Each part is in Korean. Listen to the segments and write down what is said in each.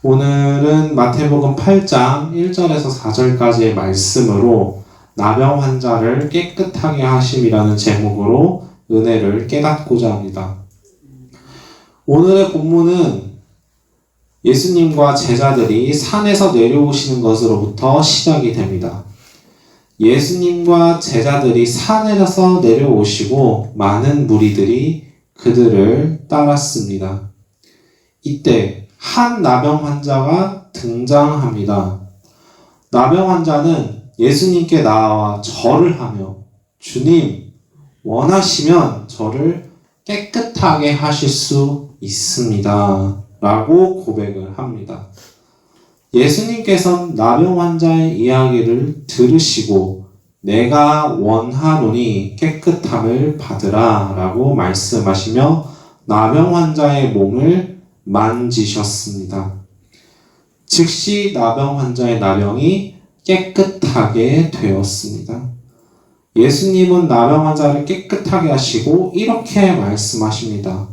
오늘은 마태복음 8장 1절에서 4절까지의 말씀으로 나병 환자를 깨끗하게 하심이라는 제목으로 은혜를 깨닫고자 합니다. 오늘의 본문은 예수님과 제자들이 산에서 내려오시는 것으로부터 시작이 됩니다. 예수님과 제자들이 산에서 내려오시고 많은 무리들이 그들을 따랐습니다. 이때 한 나병 환자가 등장합니다. 나병 환자는 예수님께 나와 절을 하며 주님 원하시면 저를 깨끗하게 하실 수 있습니다. 라고 고백을 합니다. 예수님께서는 나병 환자의 이야기를 들으시고 내가 원하노니 깨끗함을 받으라 라고 말씀하시며 나병 환자의 몸을 만지셨습니다. 즉시 나병 환자의 나병이 깨끗하게 되었습니다. 예수님은 나병 환자를 깨끗하게 하시고 이렇게 말씀하십니다.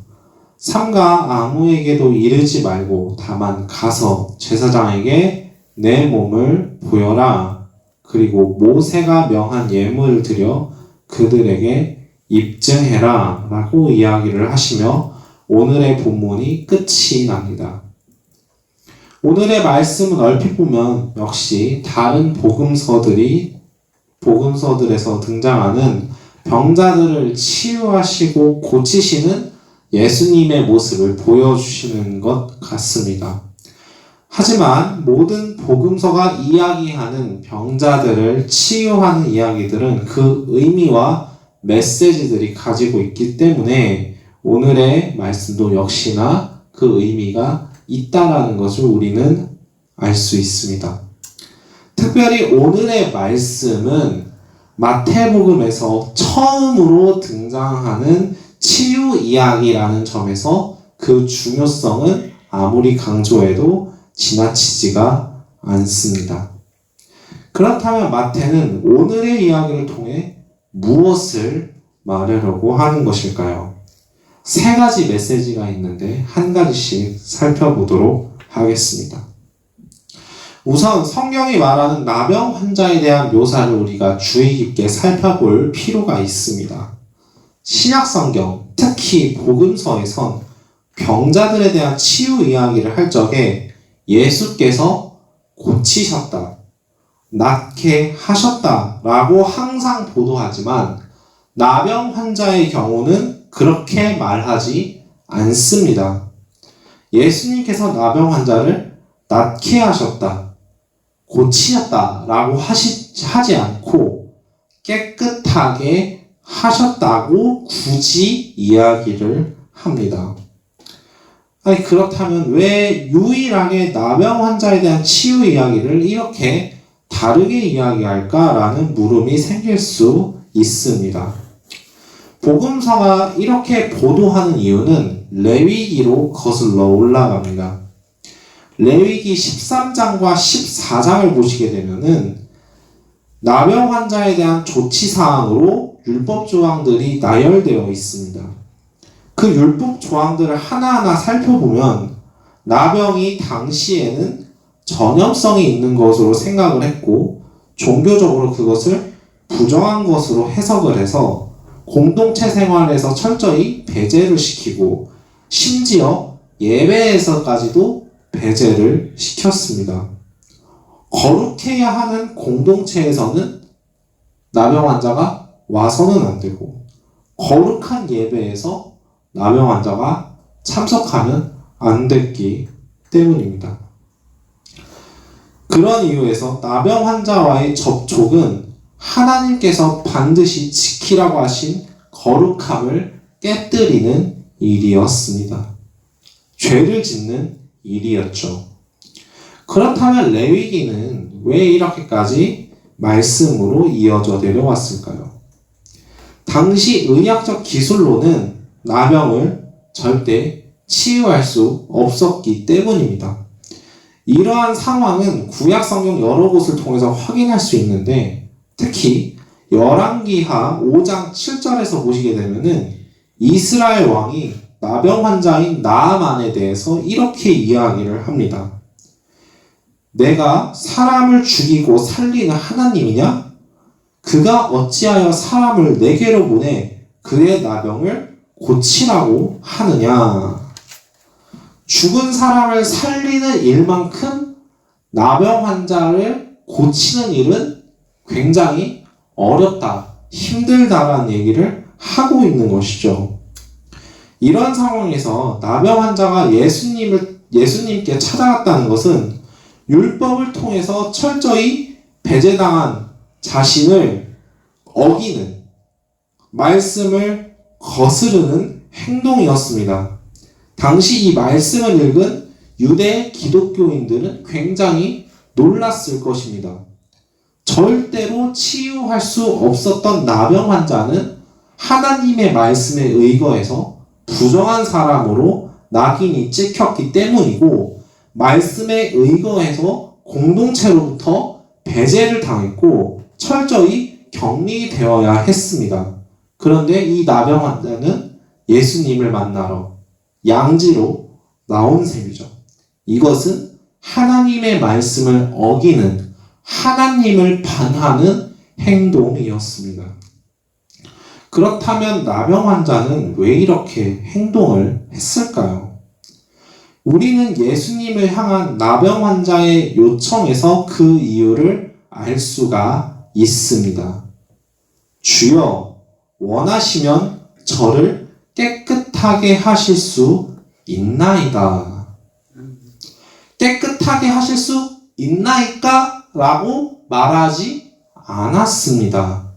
삼가 아무에게도 이르지 말고 다만 가서 제사장에게 내 몸을 보여라. 그리고 모세가 명한 예물을 드려 그들에게 입증해라. 라고 이야기를 하시며 오늘의 본문이 끝이 납니다. 오늘의 말씀은 얼핏 보면 역시 다른 복음서들이 복음서들에서 등장하는 병자들을 치유하시고 고치시는 예수님의 모습을 보여주시는 것 같습니다. 하지만 모든 복음서가 이야기하는 병자들을 치유하는 이야기들은 그 의미와 메시지들이 가지고 있기 때문에 오늘의 말씀도 역시나 그 의미가 있다라는 것을 우리는 알 수 있습니다. 특별히 오늘의 말씀은 마태복음에서 처음으로 등장하는 치유 이야기라는 점에서 그 중요성은 아무리 강조해도 지나치지가 않습니다. 그렇다면 마태는 오늘의 이야기를 통해 무엇을 말하려고 하는 것일까요? 세 가지 메시지가 있는데 한 가지씩 살펴보도록 하겠습니다. 우선 성경이 말하는 나병 환자에 대한 묘사를 우리가 주의 깊게 살펴볼 필요가 있습니다. 신약 성경, 특히 복음서에선 병자들에 대한 치유 이야기를 할 적에 예수께서 고치셨다, 낫게 하셨다 라고 항상 보도하지만 나병 환자의 경우는 그렇게 말하지 않습니다. 예수님께서 나병 환자를 낫게 하셨다, 고치셨다 라고 하지 않고 깨끗하게 하셨다고 굳이 이야기를 합니다. 아니, 그렇다면 왜 유일하게 나병 환자에 대한 치유 이야기를 이렇게 다르게 이야기할까라는 물음이 생길 수 있습니다. 복음서가 이렇게 보도하는 이유는 레위기로 거슬러 올라갑니다. 레위기 13장과 14장을 보시게 되면은 나병 환자에 대한 조치 사항으로 율법 조항들이 나열되어 있습니다. 그 율법 조항들을 하나하나 살펴보면 나병이 당시에는 전염성이 있는 것으로 생각을 했고 종교적으로 그것을 부정한 것으로 해석을 해서 공동체 생활에서 철저히 배제를 시키고 심지어 예배에서까지도 배제를 시켰습니다. 거룩해야 하는 공동체에서는 나병 환자가 와서는 안 되고 거룩한 예배에서 나병 환자가 참석하면 안 됐기 때문입니다. 그런 이유에서 나병 환자와의 접촉은 하나님께서 반드시 지키라고 하신 거룩함을 깨뜨리는 일이었습니다. 죄를 짓는 일이었죠. 그렇다면 레위기는 왜 이렇게까지 말씀으로 이어져 내려왔을까요? 당시 의학적 기술로는 나병을 절대 치유할 수 없었기 때문입니다. 이러한 상황은 구약 성경 여러 곳을 통해서 확인할 수 있는데 특히 열왕기하 5장 7절에서 보시게 되면은 이스라엘 왕이 나병 환자인 나아만에 대해서 이렇게 이야기를 합니다. 내가 사람을 죽이고 살리는 하나님이냐? 그가 어찌하여 사람을 내게로 보내 그의 나병을 고치라고 하느냐? 죽은 사람을 살리는 일만큼 나병 환자를 고치는 일은 굉장히 어렵다, 힘들다라는 얘기를 하고 있는 것이죠. 이런 상황에서 나병 환자가 예수님을 예수님께 찾아갔다는 것은 율법을 통해서 철저히 배제당한 자신을 어기는 말씀을 거스르는 행동이었습니다. 당시 이 말씀을 읽은 유대 기독교인들은 굉장히 놀랐을 것입니다. 절대로 치유할 수 없었던 나병 환자는 하나님의 말씀에 의거해서 부정한 사람으로 낙인이 찍혔기 때문이고 말씀에 의거해서 공동체로부터 배제를 당했고 철저히 격리되어야 했습니다. 그런데 이 나병 환자는 예수님을 만나러 양지로 나온 셈이죠. 이것은 하나님의 말씀을 어기는 하나님을 반하는 행동이었습니다. 그렇다면 나병 환자는 왜 이렇게 행동을 했을까요? 우리는 예수님을 향한 나병 환자의 요청에서 그 이유를 알 수가 있습니다. 주여, 원하시면 저를 깨끗하게 하실 수 있나이다. 깨끗하게 하실 수 있나이까? 라고 말하지 않았습니다.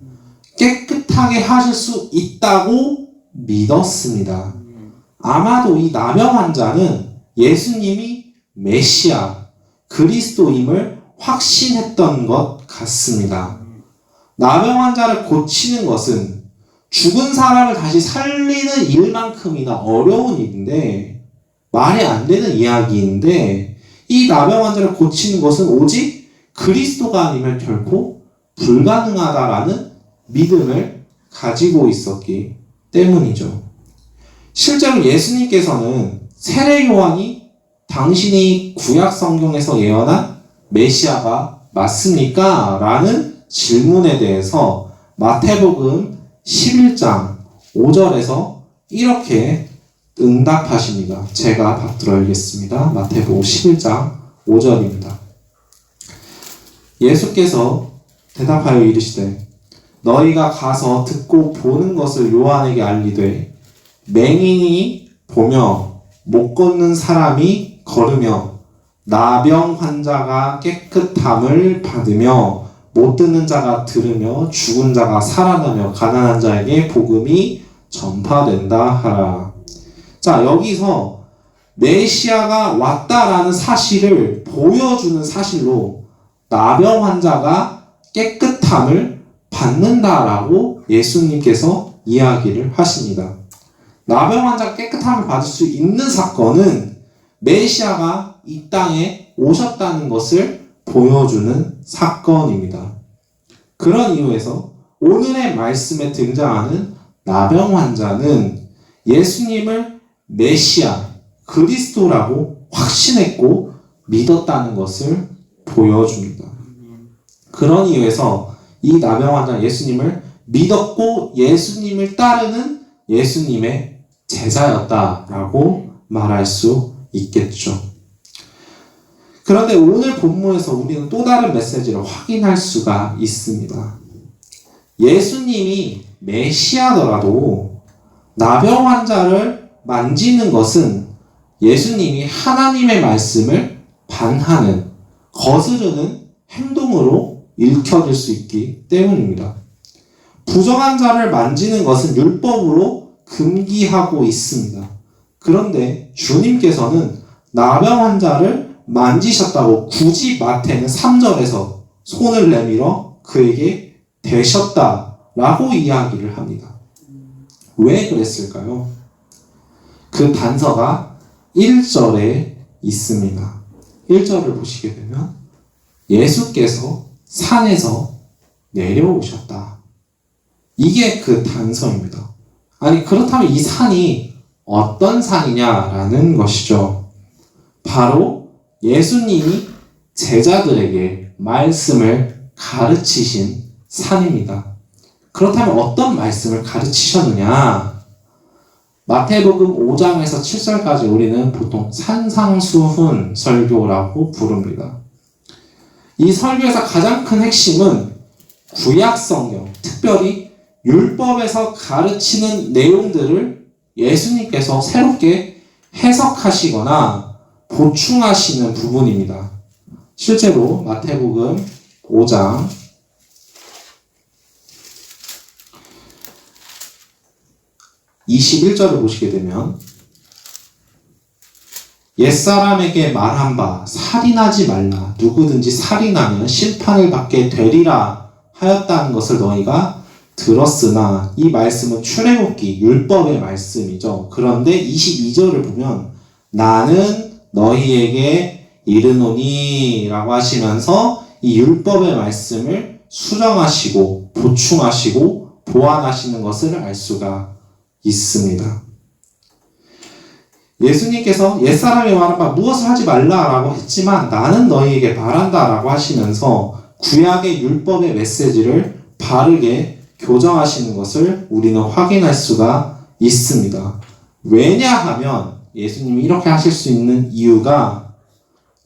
깨끗하게 하실 수 있다고 믿었습니다. 아마도 이 나병 환자는 예수님이 메시아, 그리스도임을 확신했던 것 같습니다. 나병 환자를 고치는 것은 죽은 사람을 다시 살리는 일만큼이나 어려운 일인데, 말이 안 되는 이야기인데, 이 나병 환자를 고치는 것은 오직 그리스도가 아니면 결코 불가능하다라는 믿음을 가지고 있었기 때문이죠. 실제로 예수님께서는 세례 요한이 당신이 구약 성경에서 예언한 메시아가 맞습니까? 라는 질문에 대해서 마태복음 11장 5절에서 이렇게 응답하십니다. 제가 받들어 읽겠습니다. 마태복음 11장 5절입니다. 예수께서 대답하여 이르시되 너희가 가서 듣고 보는 것을 요한에게 알리되 맹인이 보며 못 걷는 사람이 걸으며 나병 환자가 깨끗함을 받으며 못 듣는 자가 들으며 죽은 자가 살아나며 가난한 자에게 복음이 전파된다 하라. 자, 여기서 메시아가 왔다라는 사실을 보여주는 사실로 나병 환자가 깨끗함을 받는다라고 예수님께서 이야기를 하십니다. 나병 환자가 깨끗함을 받을 수 있는 사건은 메시아가 이 땅에 오셨다는 것을 보여주는 사건입니다. 그런 이유에서 오늘의 말씀에 등장하는 나병 환자는 예수님을 메시아, 그리스도라고 확신했고 믿었다는 것을 보여줍니다. 그런 이유에서 이 나병 환자 예수님을 믿었고 예수님을 따르는 예수님의 제자였다라고 말할 수 있겠죠. 그런데 오늘 본문에서 우리는 또 다른 메시지를 확인할 수가 있습니다. 예수님이 메시아더라도 나병 환자를 만지는 것은 예수님이 하나님의 말씀을 반하는, 거스르는 행동으로 읽혀질 수 있기 때문입니다. 부정한 자를 만지는 것은 율법으로 금기하고 있습니다. 그런데 주님께서는 나병 환자를 만지셨다고 굳이 마태는 3절에서 손을 내밀어 그에게 대셨다라고 이야기를 합니다. 왜 그랬을까요? 그 단서가 1절에 있습니다. 1절을 보시게 되면 예수께서 산에서 내려오셨다. 이게 그 단서입니다. 아니, 그렇다면 이 산이 어떤 산이냐라는 것이죠. 바로 예수님이 제자들에게 말씀을 가르치신 산입니다. 그렇다면 어떤 말씀을 가르치셨느냐? 마태복음 5장에서 7절까지 우리는 보통 산상수훈 설교라고 부릅니다. 이 설교에서 가장 큰 핵심은 구약 성경, 특별히 율법에서 가르치는 내용들을 예수님께서 새롭게 해석하시거나 보충하시는 부분입니다. 실제로 마태복음 5장 21절을 보시게 되면 옛사람에게 말한 바 살인하지 말라 누구든지 살인하면 심판을 받게 되리라 하였다는 것을 너희가 들었으나 이 말씀은 출애굽기 율법의 말씀이죠. 그런데 22절을 보면 나는 너희에게 이르노니라고 하시면서 이 율법의 말씀을 수정하시고 보충하시고 보완하시는 것을 알 수가 있습니다. 예수님께서 옛사람이 말한 바 무엇을 하지 말라라고 했지만 나는 너희에게 말한다라고 하시면서 구약의 율법의 메시지를 바르게 교정하시는 것을 우리는 확인할 수가 있습니다. 왜냐하면 예수님이 이렇게 하실 수 있는 이유가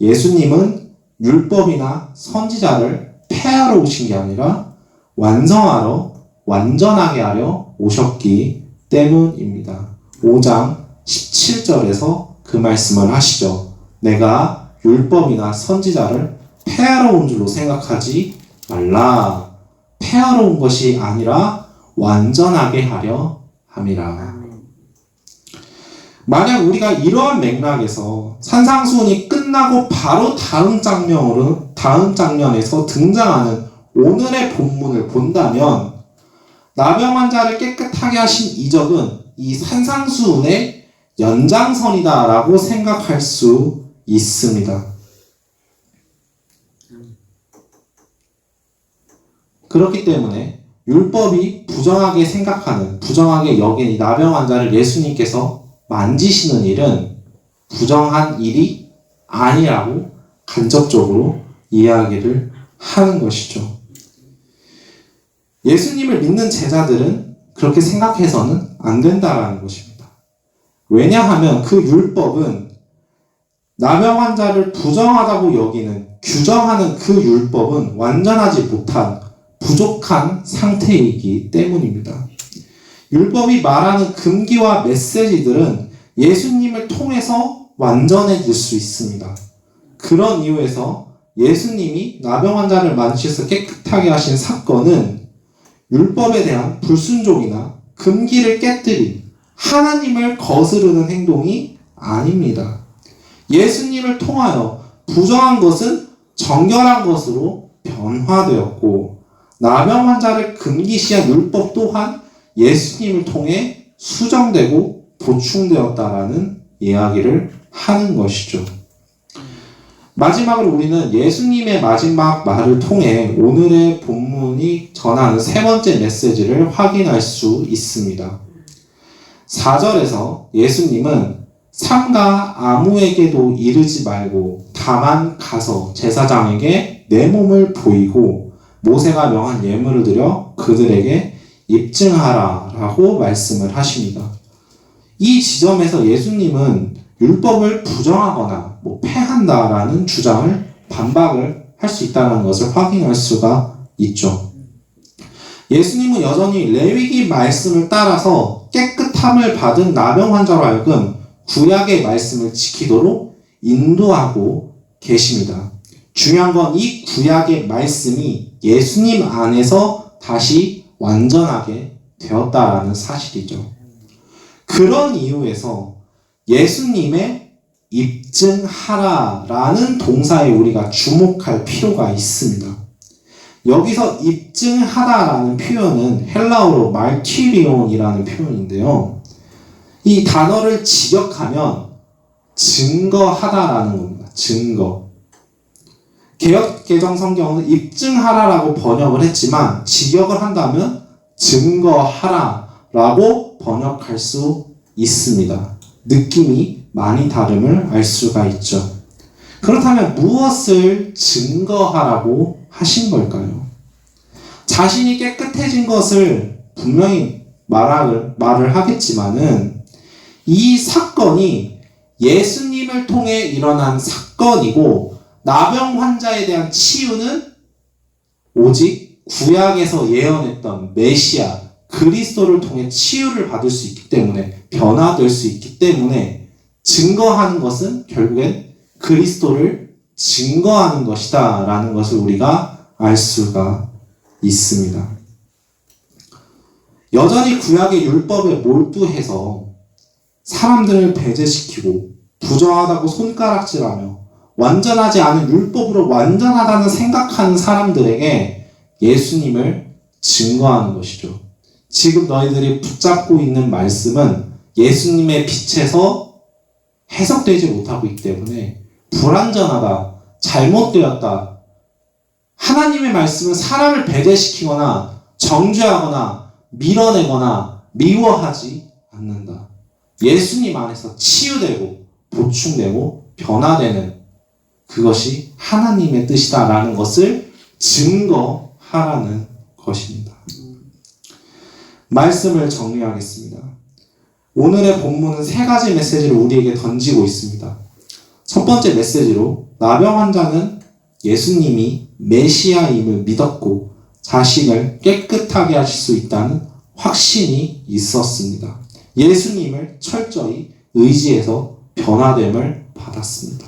예수님은 율법이나 선지자를 폐하러 오신 게 아니라 완성하러 완전하게 하려 오셨기 때문입니다. 5장 17절에서 그 말씀을 하시죠. 내가 율법이나 선지자를 폐하러 온 줄로 생각하지 말라. 폐하러 온 것이 아니라 완전하게 하려 함이라. 만약 우리가 이러한 맥락에서 산상수훈이 끝나고 바로 다음 장면으로 다음 장면에서 등장하는 오늘의 본문을 본다면 나병 환자를 깨끗하게 하신 이적은 이 산상수훈의 연장선이다라고 생각할 수 있습니다. 그렇기 때문에 율법이 부정하게 생각하는, 부정하게 여긴 이 나병 환자를 예수님께서 만지시는 일은 부정한 일이 아니라고 간접적으로 이야기를 하는 것이죠. 예수님을 믿는 제자들은 그렇게 생각해서는 안 된다라는 것입니다. 왜냐하면 그 율법은 나병 환자를 부정하다고 여기는 규정하는 그 율법은 완전하지 못한 부족한 상태이기 때문입니다. 율법이 말하는 금기와 메시지들은 예수님을 통해서 완전해질 수 있습니다. 그런 이유에서 예수님이 나병 환자를 만지셔서 깨끗하게 하신 사건은 율법에 대한 불순종이나 금기를 깨뜨린 하나님을 거스르는 행동이 아닙니다. 예수님을 통하여 부정한 것은 정결한 것으로 변화되었고 나병 환자를 금기시한 율법 또한 예수님을 통해 수정되고 보충되었다라는 이야기를 하는 것이죠. 마지막으로 우리는 예수님의 마지막 말을 통해 오늘의 본문이 전하는 세 번째 메시지를 확인할 수 있습니다. 4절에서 예수님은 삼가 아무에게도 이르지 말고 다만 가서 제사장에게 내 몸을 보이고 모세가 명한 예물을 드려 그들에게 입증하라 라고 말씀을 하십니다. 이 지점에서 예수님은 율법을 부정하거나 뭐 폐한다라는 주장을 반박을 할 수 있다는 것을 확인할 수가 있죠. 예수님은 여전히 레위기 말씀을 따라서 깨끗 함을 받은 나병 환자로 하여금 구약의 말씀을 지키도록 인도하고 계십니다. 중요한 건 이 구약의 말씀이 예수님 안에서 다시 완전하게 되었다라는 사실이죠. 그런 이유에서 예수님의 입증하라라는 동사에 우리가 주목할 필요가 있습니다. 여기서 입증하다라는 표현은 헬라어로 말티리온이라는 표현인데요. 이 단어를 직역하면 증거하다라는 겁니다. 증거. 개혁 개정 성경은 입증하라라고 번역을 했지만 직역을 한다면 증거하라라고 번역할 수 있습니다. 느낌이 많이 다름을 알 수가 있죠. 그렇다면 무엇을 증거하라고 하신 걸까요? 자신이 깨끗해진 것을 분명히 말을, 말을 하겠지만은 이 사건이 예수님을 통해 일어난 사건이고 나병 환자에 대한 치유는 오직 구약에서 예언했던 메시아 그리스도를 통해 치유를 받을 수 있기 때문에 변화될 수 있기 때문에 증거하는 것은 결국엔 그리스도를 증거하는 것이다 라는 것을 우리가 알 수가 있습니다. 여전히 구약의 율법에 몰두해서 사람들을 배제시키고 부정하다고 손가락질하며 완전하지 않은 율법으로 완전하다는 생각하는 사람들에게 예수님을 증거하는 것이죠. 지금 너희들이 붙잡고 있는 말씀은 예수님의 빛에서 해석되지 못하고 있기 때문에 불완전하다, 잘못되었다. 하나님의 말씀은 사람을 배제시키거나 정죄하거나 밀어내거나 미워하지 않는다. 예수님 안에서 치유되고 보충되고 변화되는 그것이 하나님의 뜻이다라는 것을 증거하라는 것입니다. 말씀을 정리하겠습니다. 오늘의 본문은 세 가지 메시지를 우리에게 던지고 있습니다. 첫 번째 메시지로 나병 환자는 예수님이 메시아임을 믿었고 자신을 깨끗하게 하실 수 있다는 확신이 있었습니다. 예수님을 철저히 의지해서 변화됨을 받았습니다.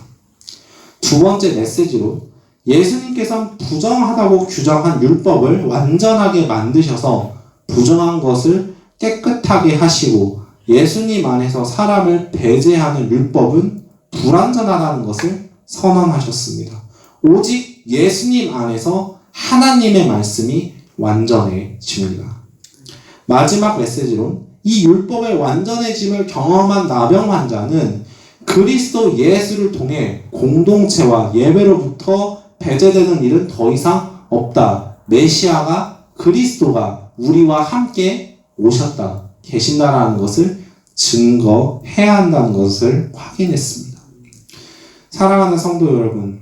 두 번째 메시지로 예수님께서 부정하다고 규정한 율법을 완전하게 만드셔서 부정한 것을 깨끗하게 하시고 예수님 안에서 사람을 배제하는 율법은 불완전하다는 것을 선언하셨습니다. 오직 예수님 안에서 하나님의 말씀이 완전해집니다. 마지막 메시지로 이 율법의 완전해짐을 경험한 나병 환자는 그리스도 예수를 통해 공동체와 예배로부터 배제되는 일은 더 이상 없다. 메시아가 그리스도가 우리와 함께 오셨다. 계신다라는 것을 증거해야 한다는 것을 확인했습니다. 사랑하는 성도 여러분,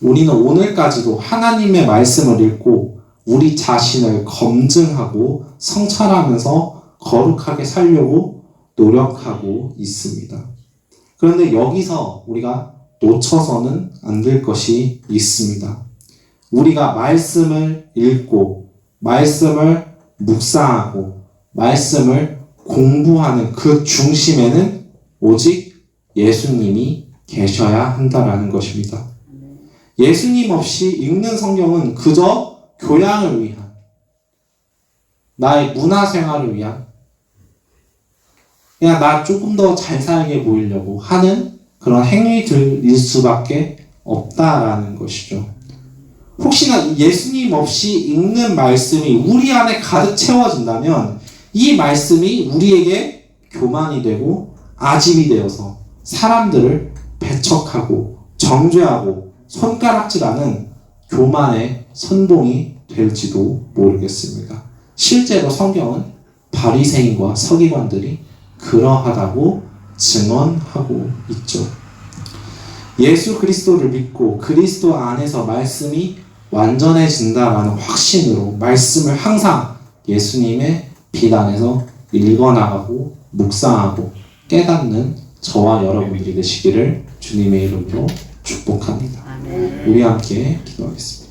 우리는 오늘까지도 하나님의 말씀을 읽고 우리 자신을 검증하고 성찰하면서 거룩하게 살려고 노력하고 있습니다. 그런데 여기서 우리가 놓쳐서는 안 될 것이 있습니다. 우리가 말씀을 읽고, 말씀을 묵상하고, 말씀을 공부하는 그 중심에는 오직 예수님이 계셔야 한다라는 것입니다. 예수님 없이 읽는 성경은 그저 교양을 위한, 나의 문화 생활을 위한, 그냥 나 조금 더 잘 살게 보이려고 하는 그런 행위들일 수밖에 없다라는 것이죠. 혹시나 예수님 없이 읽는 말씀이 우리 안에 가득 채워진다면 이 말씀이 우리에게 교만이 되고 아집이 되어서 사람들을 배척하고 정죄하고 손가락질하는 교만의 선봉이 될지도 모르겠습니다. 실제로 성경은 바리새인과 서기관들이 그러하다고 증언하고 있죠. 예수 그리스도를 믿고 그리스도 안에서 말씀이 완전해진다라는 확신으로 말씀을 항상 예수님의 빛 안에서 읽어나가고 묵상하고 깨닫는 저와 여러분들이 되시기를 주님의 이름으로 축복합니다. 우리 함께 기도하겠습니다.